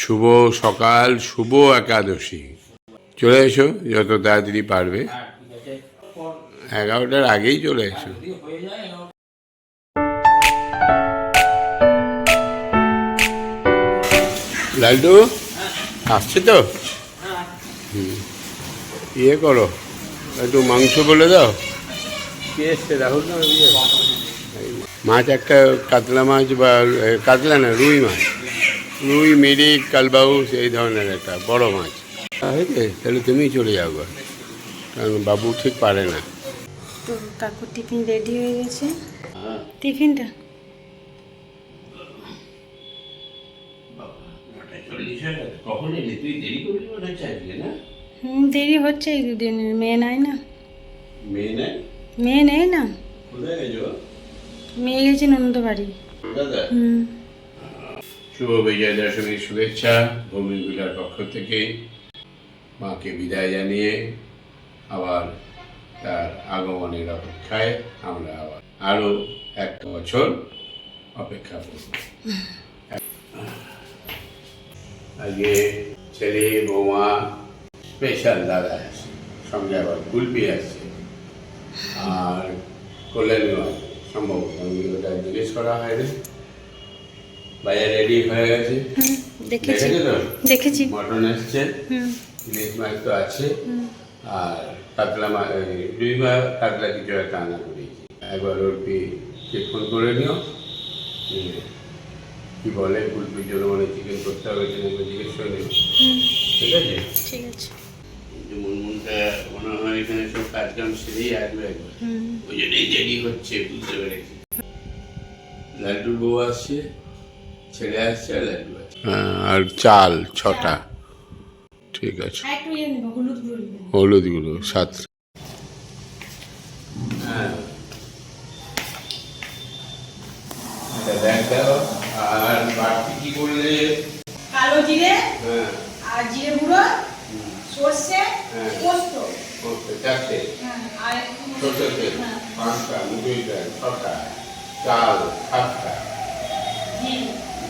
শুভ সকাল শুভ একাদশী। চলে এসো যত তাড়াতাড়ি পারবে। এগারোটার আগেই চলে এসো। লালটু আসছে তো? ইয়ে করো একটু মাংস বলে দাও। কে এসছে? রাহুল না? মাছ একটা কাতলা মাছ বা কাতলা না রুই মাছ। রুই মিরিক কালবাউস এই ধরনের একটা বড় মাছ। হয়েছে তাহলে তুমি চলে যাও কারণ বাবু ঠিক পারে না। তো কাকুর টিফিন রেডি হয়ে গেছে? টিফিনটা? হুম দেরি হচ্ছে এই দুদিন। মেয়ে নাই না। মেয়ে নেই না? মেয়ে গেছে ননদ বাড়ি হুম। শুভ বিজয় দশমীর শুভেচ্ছা ভূমিগুলার পক্ষ থেকে মাকে বিদায় জানিয়ে আবার তার আগমনের অপেক্ষায় আমরা আবার আরও এক বছর অপেক্ষা করব। আজকে ছেলে, বৌমা স্পেশাল দাদা আছে সঙ্গে আবার কুলপি আছে। আর কল্যাণী সম্ভবত ওটা জিজ্ঞেস করা হয়নি বাজার রেডি হয়ে গেছে? দেখেছি। দেখেছি মটন এসছে। ইলিশ মাছ তো আছে। আর কাতলা মাছ দুই মাছ কাতলা কিছু একটা আনা করেছি। একবার ওর ফোন করে নিও। কি বলে কুলপির জন্য মানে চিকেন করতে হবে কিনা জিজ্ঞেস করে নিও। ঠিক আছে? ঠিক আছে। মুনমুনটা মনে হয় এখানে সব কাজকাম সেরেই আসবে একবার। ওই জন্যই দেরি হচ্ছে বুঝতে পেরেছি। লাড্ডুর বউ আসছে। ছেলে আসছে আর লাড্ডু আছে আর চাল ছটা। ঠিক আছে। ইয়ে হলুদ গুঁড়ো। সাত। হ্যাঁ। দেখ আর বাড়তি কি করলে? কালো জিরে হ্যাঁ। আর জিরে গুঁড়ো সর্ষে হ্যাঁ। পোস্ত। চারটে। হ্যাঁ, তেল হ্যাঁ, পাঁচটা মুগের ডাল ছটা চাল সাতটা। ঘি,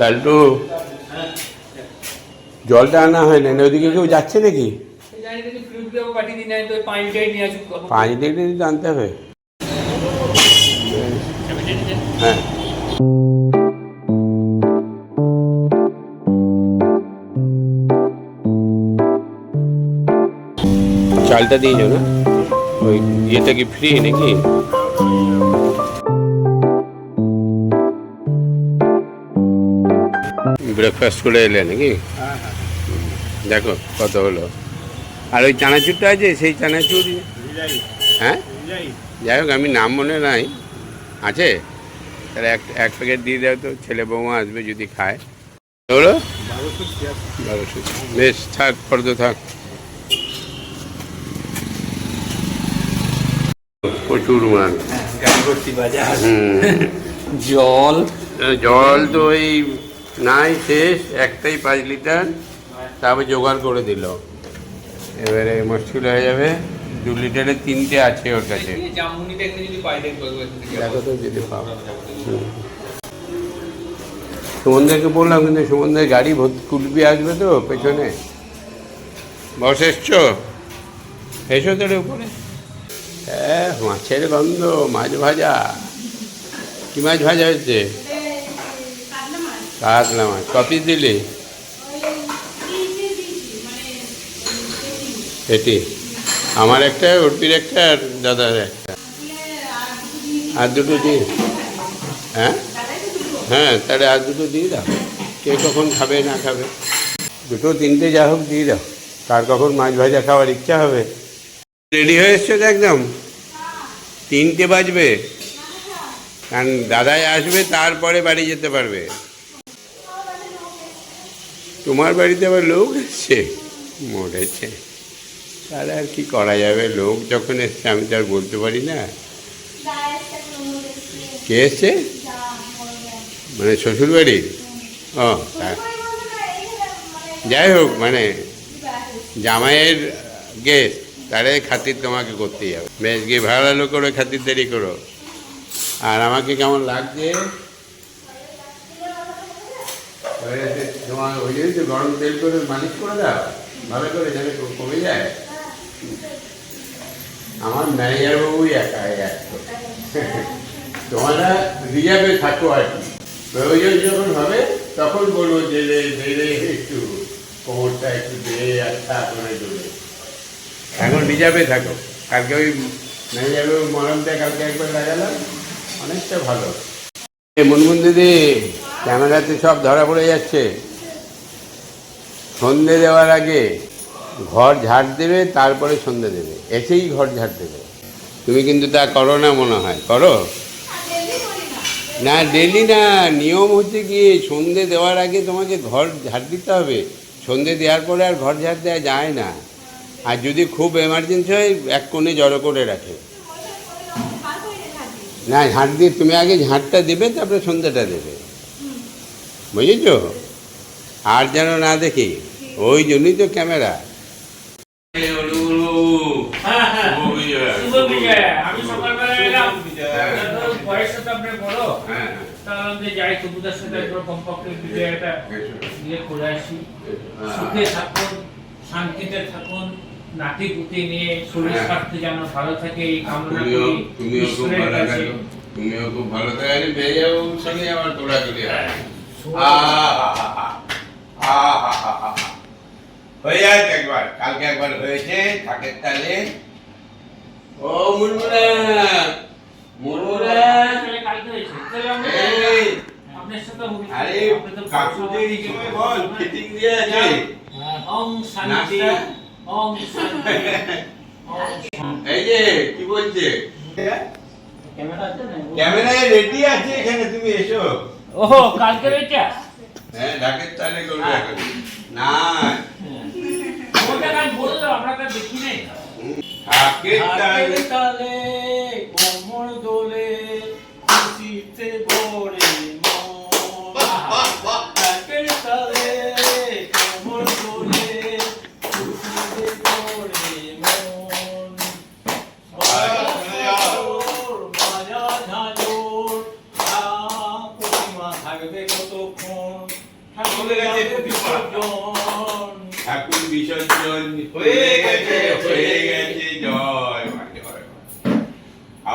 লালটু। জলটা আনা হয় না ওইদিকে কেউ যাচ্ছে নাকি? পাঁচ ডিগ্রি জানতে হবে। হ্যাঁ। চালটা দিয়েছ না। ওই ইয়েটা কি ফ্রি নাকি? ব্রেকফাস্ট করে এলে নাকি? দেখো কত হলো। আর ওই চানাচুরটা আছে, সেই চানাচুর হ্যাঁ? যাই হোক, আমি নাম মনে নাই। আছে? তাহলে এক এক প্যাকেট দিয়ে দেয় তো, ছেলে বৌমা আসবে যদি খায়। বেশ, থাক, ফর্দ থাক। প্রচুর হুম। জল। জল তো এই নাই শেষ একটাই পাঁচ লিটার। তারপর জোগাড় করে দিল। এবারে মুশকিল হয়ে যাবে। দু লিটারের তিনটে আছে ওর কাছে। জামুনিটা একটু যদি পাই দেখব দেখো তো যদি সুমনদেরকে বললাম কিন্তু সুমনদের গাড়ি ভর্তি কুলপি আসবে তো পেছনে? বস এসছো? এসো তোর উপরে। হ্যাঁ মাছের গন্ধ, মাছ ভাজা। কি মাছ ভাজা হচ্ছে কাতলা মাছ। কপি দিলি? এটি আমার একটা অর্পির একটা, আর দাদার একটা। আর দুটো দিই হ্যাঁ? হ্যাঁ তাহলে আর দুটো দিয়ে দাও। কে কখন খাবে, না খাবে? দুটো, তিনটে যা হোক দিয়ে দাও। কার কখন মাছ ভাজা খাওয়ার ইচ্ছা হবে? রেডি হয়ে এসছো একদম? তিনটে বাজবে। কারণ দাদাই আসবে, তারপরে বাড়ি যেতে পারবে। তোমার বাড়িতে আবার লোক এসছে? মরেছে। তাহলে আর কি করা যাবে? লোক যখন এসছে, আমি তো আর বলতে পারি না। কে এসছে? মানে শ্বশুর বাড়ি ও তা- যাই হোক মানে জামাইয়ের গেস্ট তারে খাতির তোমাকে করতেই হবে। বেশ, গিয়ে ভাড়ালো করো খাতিরদারি করো। আর আমাকে কেমন লাগছে? তোমার ওই জন্যই তো গরম তেল করে মালিশ করে দাও, ভালো করে কমে যায়। আমার ম্যানেজার বাবুই একা এক তোমরা রিজার্ভে থাকো আর কি। প্রয়োজন যখন হবে, তখন বলব যে একটু কোমরটা একটু দে আর তারপরে দেবে এখন রিজার্ভে থাকো। কালকে ওই বাবু মরমটা কালকে একবার লাগালাম। অনেকটা ভালো। মুনমুন দিদি, ক্যামেরাতে সব ধরা পড়ে যাচ্ছে। সন্ধে দেওয়ার আগে ঘর ঝাড় দেবে, তারপরে সন্ধে দেবে। এসেই ঘর ঝাড় দেবে। তুমি কিন্তু তা করো না মনে হয়। করো। না ডেলি না। নিয়ম হচ্ছে কি, সন্ধে দেওয়ার আগে তোমাকে ঘর ঝাড় দিতে হবে। সন্ধে দেওয়ার পরে আর ঘর ঝাড় দেওয়া যায় না। আর যদি খুব এমার্জেন্সি হয় এক কোণে জড়ো করে রাখে না ঝাঁট দিয়ে তুমি আগে ঝাঁটটা দেবে তারপরে সন্ধ্যাটা দেবে বুঝেছ আর যেন না দেখি ওই জন্যই তো ক্যামেরা হ্যাঁ হ্যাঁ হ্যাঁ হ্যাঁ। শান্তিতে থাকুন নাতি পুতি নিয়ে শরীর হ্যাঁ। স্বাস্থ্য যেন ভালো থাকে এই কামনা করি তুমিও খুব ঈশ্বরের ভালো কাছে। থাকো তুমিও খুব ভালো থাকো আরে মেয়েবাবুর সঙ্গে আমার হয় আহা! হয়ে যাক একবার কালকে একবার হয়েছে থাকের তালে ও মুরমুরা মুরমুরা কালকে হয়েছে। তাহলে আমরা- এই, আপনার সাথে আরে কাকু যে বল ফিটিং দিয়ে আছে ওং শান্তি নাস্তা? ওং শান্তি এই যে কি বলছে? ক্যামেরা আছে না ক্যামেরায় রেডি আছে এখানে তুমি এসো। ওহো কালকে এটা হ্যাঁ ঢাকের তালে করবে এখন। না। ওটা কাল বলল আমরা দেখি নাই। ঢাকের তালে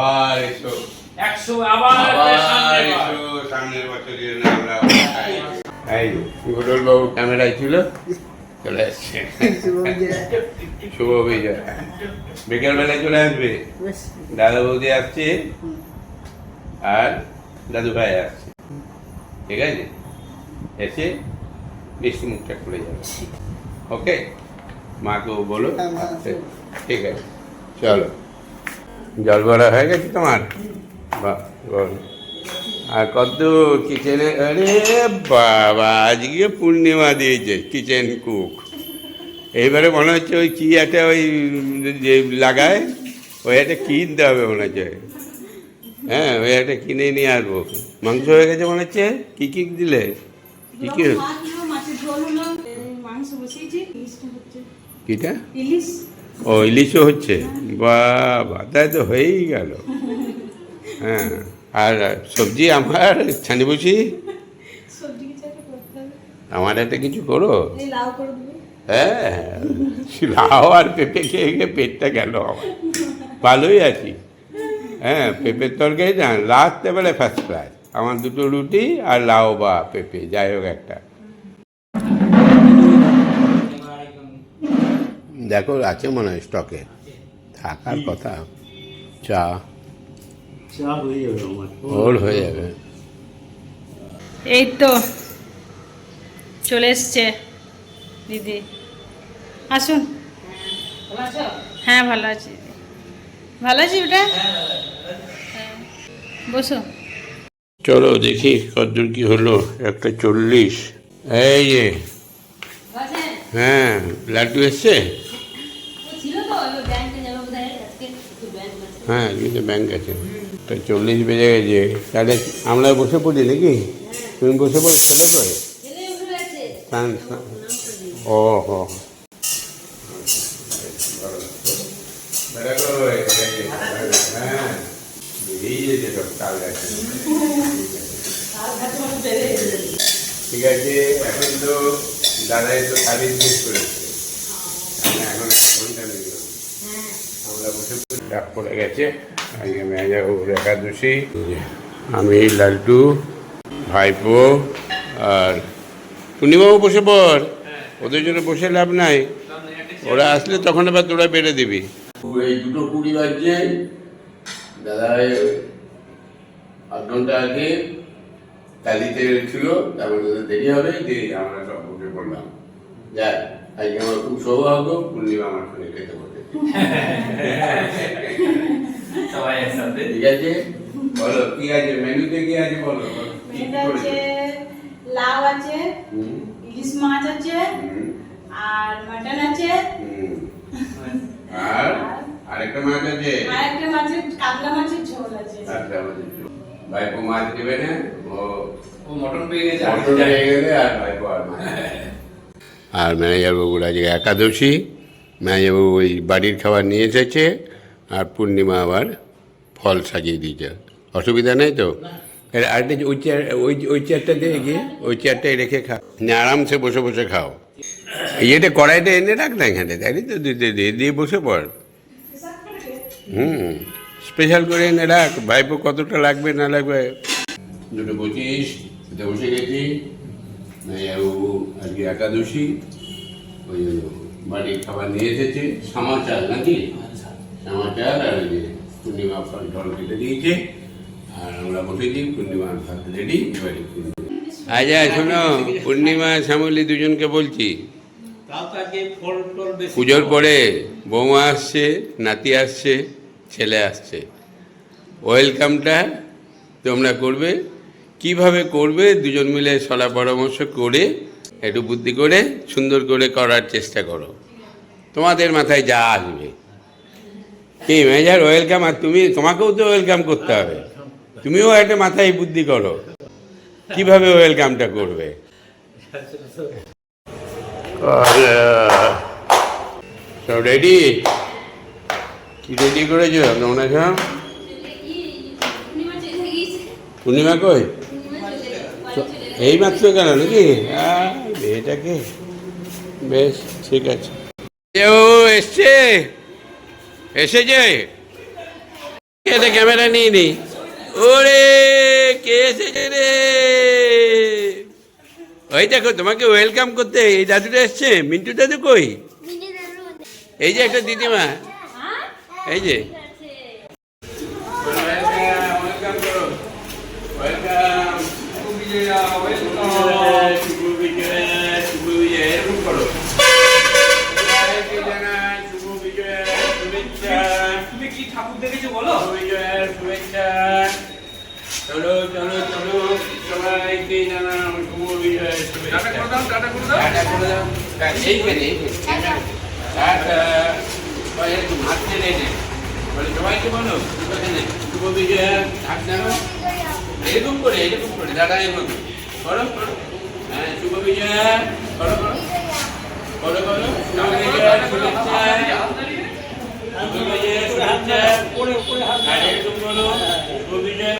আবার এসো। একশো আবার এসো সামনের বছরের আমরা এই গোটল বাবু ক্যামেরায় ছিল? চলে আসছে। শুভ বিজয়। বিকেল বেলায় চলে আসবে। দাদা বৌদি আসছে। আর দাদু ভাই আসছে। ঠিক আছে? এসে মিষ্টি মুখটা খুলে যাবে। ওকে? মাকেও বলো। আসতে। ঠিক আছে। চলো। জল ভরা হয়ে গেছে তোমার? আর কত কিচেনে আরে বাবা আজকে পূর্ণিমা দিয়েছে কিচেন কুক। এইবারে মনে হচ্ছে ওই কি একটা ওই যে লাগায় ওই একটা কিনতে হবে মনে হচ্ছে। হ্যাঁ ওই একটা কিনে নিয়ে আসব। মাংস হয়ে গেছে মনে হচ্ছে? কী কি দিলে? কি কি কিটা? ইলিশ। ও ইলিশও হচ্ছে? বাবা তাই তো হয়েই গেল। হ্যাঁ আর সবজি আমার? ছানি হবে আমার একটা কিছু করো। হ্যাঁ লাউ আর পেঁপে খেয়ে খেয়ে পেটটা গেল আমার। ভালোই আছি। হ্যাঁ পেঁপের তরকারি না রাত্রেবেলা ফার্স্ট ক্লাস আমার দুটো রুটি আর লাউ বা পেঁপে যাই হোক একটা। দেখো আছে মনে হয় স্টকে থাকার কথা। চা। চা হয়ে যাবে ওর হয়ে যাবে। এই তো চলে এসছে দিদি। আসুন। হ্যাঁ ভালো আছি ভালো আছি ওটা হ্যাঁ। বসো। চলো দেখি কতদূর কি হলো। একটা চল্লিশ। এই যে। হ্যাঁ লাড্ডু এসছে? হ্যাঁ কিন্তু ব্যাংক আছে তো চল্লিশ বেজে গেছে। তাহলে আমরা বসে পড়ি নাকি? তুমি বসে পড়ো, ছেলে করে ও, হো হ্যাঁ ঠিক আছে, এখন তো দাদাই তো শাড়ি জিজ্ঞেস করেছে। এখন এক ঘণ্টা লেগে গেল। আমরা বসে পড়ি। ডাক পড়ে গেছে আজকে মেয়াজাবুর একাদশী আমি লাল্টু ভাইপো আর পূর্ণিমাও বসে পর ওদের জন্য বসে লাভ নাই। ওরা আসলে তখন আবার তোরা বেড়ে দিবি এই দুটো কুড়ি বাজছে। দাদা আধ ঘণ্টা আগে কালিতে ছিল, তারপরে দাদা দেরি হবে। যে আমরা সব বসে পড়লাম। যাক, আজকে আমার খুব সৌভাগ্য, পূর্ণিমা আমার সঙ্গে খেতে সবাই একসাথে। ঠিক আছে? বলো কি আছে? মেনুতে কি আছে বলো? কি? আছে লাউ আছে ইলিশ মাছ আছে আর মাটন আছে। আর আরেকটা মাছ আছে? আর একটা মাছের কাতলা মাছের ঝোল আছে। আচ্ছা আমাদের ভাইপো মাছ দেবে না? ও ও মটন পেয়ে গেছে মটন হয়ে গেলে আর ভাইপো আর মাছ। আর ম্যানেজার বাবুর আজকে একাদশী। ম্যানেজার বাবু ওই বাড়ির খাবার নিয়ে এসেছে আর পূর্ণিমা আবার ফল সাজিয়ে দিয়েছে। অসুবিধা নেই তো? আরেকটা ওই চেয়ার ওই ওই চেয়ারটা দিয়ে গিয়ে ওই চেয়ারটাই রেখে খাও না আরামসে বসে বসে খাও। এই এটা কড়াইটা এনে রাখ না এখানে তাই তো দিয়ে দিয়ে- বসে পড়। হুম স্পেশাল করে এনে রাখ। ভাইপো কতটা লাগবে না লাগবে? দুটো পঁচিশ এটা বসে গেছি। আজকে একাদশী। ওই। বাড়ির খাবার নিয়ে এসেছে। সামা চাল নাকি? সামা চাল আর ওই যে পূর্ণিমা ফল টল কেটে দিয়েছে। আর আমরা বসেছি পূর্ণিমার ভাত রেডি এবারে পূর্ণিমা। আচ্ছা শোনো পূর্ণিমা শ্যামলী দুজনকে বলছি। পুজোর পরে বৌমা আসছে নাতি আসছে ছেলে আসছে। ওয়েলকামটা তোমরা করবে। কীভাবে করবে? দুজন মিলে সলা পরামর্শ করে একটু বুদ্ধি করে সুন্দর করে করার চেষ্টা করো। তোমাদের মাথায় যা আসবে। কি মেজার ওয়েলকাম আর তুমি, তোমাকেও তো ওয়েলকাম করতে হবে। তুমিও একটা মাথায় বুদ্ধি করো। কীভাবে ওয়েলকামটা করবে? সব রেডি কি রেডি করেছ? পূর্ণিমা কই? এই মাত্র কেন নাকি মেয়েটাকে। বেশ, ঠিক আছে। ও এসছে? এসেছে? এটা ক্যামেরা নিয়ে নি ওরে, কে এসেছে রে? ওই দেখো, তোমাকে ওয়েলকাম করতে এই দাদুটা এসছে। মিন্টু দাদু কই? এই যে একটা দিদিমা। এই যে। ওয়েলকাম ওয়েলকাম শুভ বিজয় শুভ বিজয় এরকম করো জয়কে জানাই শুভ বিজয় শুভেচ্ছা তুমি কি ঠাকুর দেখেছ বলো শুভ বিজয়ের শুভেচ্ছা চলো চলো চলো সবাইকে জানাম শুভ বিজয় টাটা করে দাও টাটা করে দাও। টাটা করে দাও। এইখানে এইখানে টাটা। সবাই একটু হাত ছেড়ে নে বলে সবাইকে বলো এখানে শুভ বিজয় হাত জানো এরকম করে এরকম করে দাদা এরকম করো করো। হ্যাঁ শুভ বিজয় করো করো। করো করো। শুভ বিজয় শুভেচ্ছা। শুভ শুভেচ্ছা। হাত শুভ বিজয়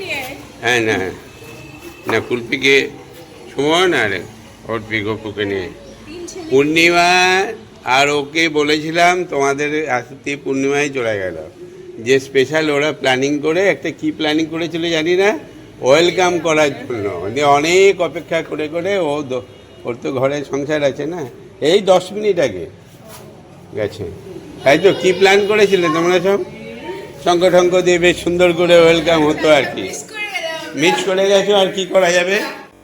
হ্যাঁ না। না কুলপিকে সুমন আর অর্পি গপুকে নিয়ে। পূর্ণিমা, আর ওকে বলেছিলাম তোমাদের আসতে পূর্ণিমায় চলে গেল। যে স্পেশাল ওরা প্ল্যানিং করে, একটা কি প্ল্যানিং করেছিল জানি না ওয়েলকাম করার জন্য। দিয়ে অনেক অপেক্ষা করে করে ও ওর তো ঘরে সংসার আছে না। এই দশ মিনিট আগে গেছে। তাই তো, কী প্ল্যান করেছিলে তোমরা সব? শঙ্খ টঙ্ক দিয়ে বেশ সুন্দর করে ওয়েলকাম হতো আর কি। মিস করে গেছো আর কি করা যাবে?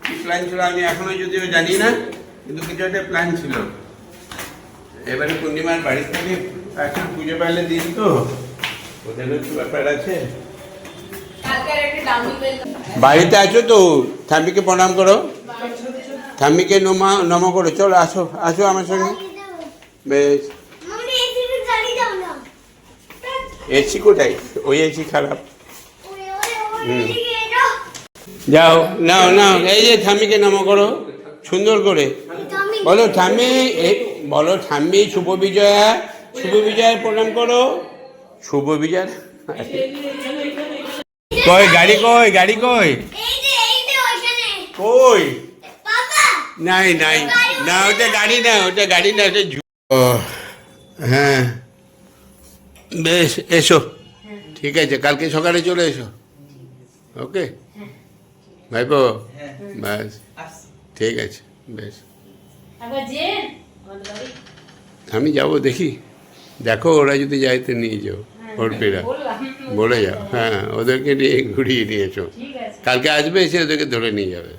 কি প্ল্যান ছিল আমি এখনও যদিও জানি না কিন্তু কিছু একটা প্ল্যান ছিল। এবারে পূর্ণিমার বাড়ি থেকে এখন পুজো পাইলে দিন তো ওদের একটু ব্যাপার আছে। বাড়িতে আছো তো? ঠাম্মিকে প্রণাম করো। ঠাম্মিকে নমা নম করো। চলো আসো আসো আমার সঙ্গে। বেশ। এসি কোথায়? ওই এসি খারাপ। হুম। যাও নাও নাও এই যে ঠাম্মিকে নম করো সুন্দর করে। বলো ঠাম্মি বলো ঠাম্মি শুভ বিজয়া শুভ বিজয়ার প্রণাম করো। শুভ বিজয় কই গাড়ি কই গাড়ি কই? কই? নাই নাই না ওটা গাড়ি না ওটা গাড়ি না ওটা হ্যাঁ। বেশ এসো। ঠিক আছে কালকে সকালে চলে এসো। ওকে। ভাইপো? ব্যাস ঠিক আছে বেশ। আমি যাব দেখি। দেখো ওরা যদি যায় তো নিয়ে যাও হরপিরা বললাম। বলে যাও। হ্যাঁ ওদেরকে নিয়ে ঘুরিয়ে নিয়ে এসো। কালকে আসবে এসে ওদেরকে ধরে নিয়ে যাবে।